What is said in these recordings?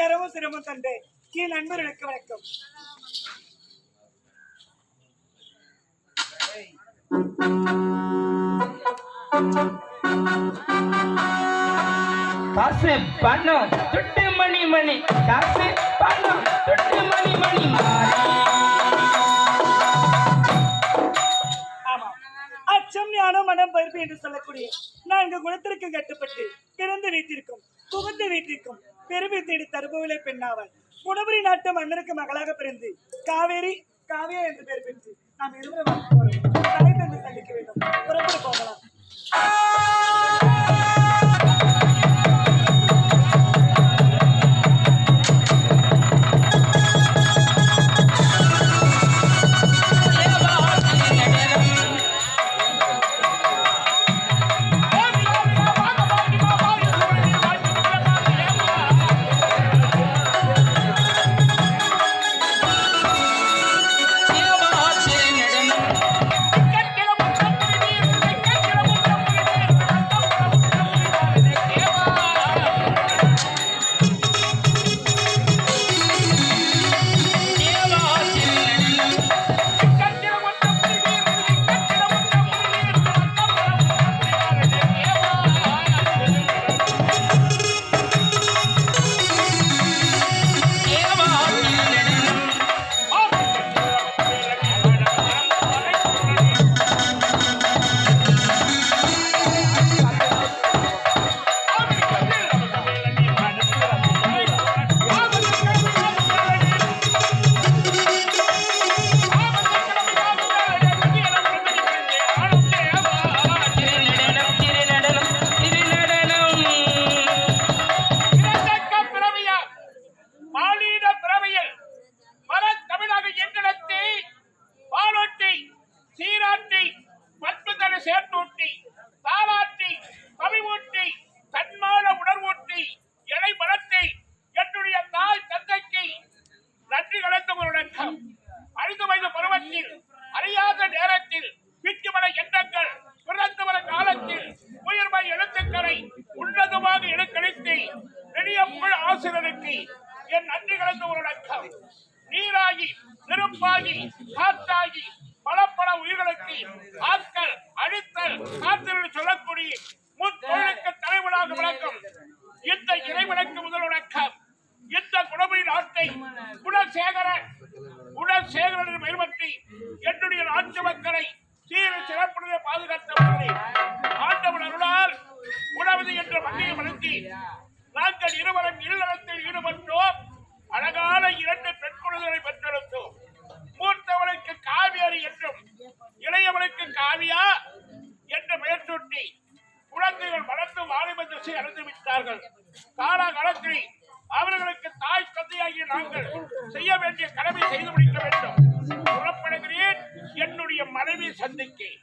கரமும் சிரமம் தந்து. என் நண்பர்களுக்கு வணக்கம். காசு பணம் துட்டு மணி மணி. காசு பணம் துட்டு மணி மணி ஆமா. அச்சம் ஞானம் மனம் பருப்பு என்று சொல்லக்கூடிய நான்கு குணத்திற்கு கட்டுப்பட்டு புகுந்த வீட்டிற்கும் பெருமை தேடி தருபவளை பெண்ணாவாள் குணபுரி நாட்டு மன்னருக்கு மகளாக பிறந்து காவேரி காவியா என்று பெயர் பெற்று நாம் இருவரும் தலை தந்து சந்திக்க வேண்டும். புறப்பட்டு போகலாம். நட்பாகி காற்றாகி பல பல உயிர்களுக்கு ஆட்கள் அழித்தல் காத்திருந்து சொல்லக்கூடிய முற்பொழுக்க தலைவனாக விளக்கம் இந்த இறைவனுக்கு முதல் வணக்கம் இந்த குணமொழி நாட்டை குணசேகரன் குணசேகரன் மேம்பற்றி என்னுடைய நாட்டு மக்களை சீர சிறப்புடைய பாதுகாத்தவர்களே ஆண்டவன் அருளால் உணவது என்ற வகையை வளர்த்தி நாங்கள் இருவரும் என்ற குழந்தைகள் வளர்ந்து வாலிப திசை அடைந்து விட்டார்கள் காலாகாலத்தில் அவர்களுக்கு தாய் தந்தையாகிய நாங்கள் செய்ய வேண்டிய கடமை செய்து முடிக்க வேண்டும். புறப்படுகிறேன். என்னுடைய மனைவி சந்திக்கு.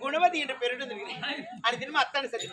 குணவதி என்ற பெயரிடுகிறேன் அது தினமும் அத்தான சரி.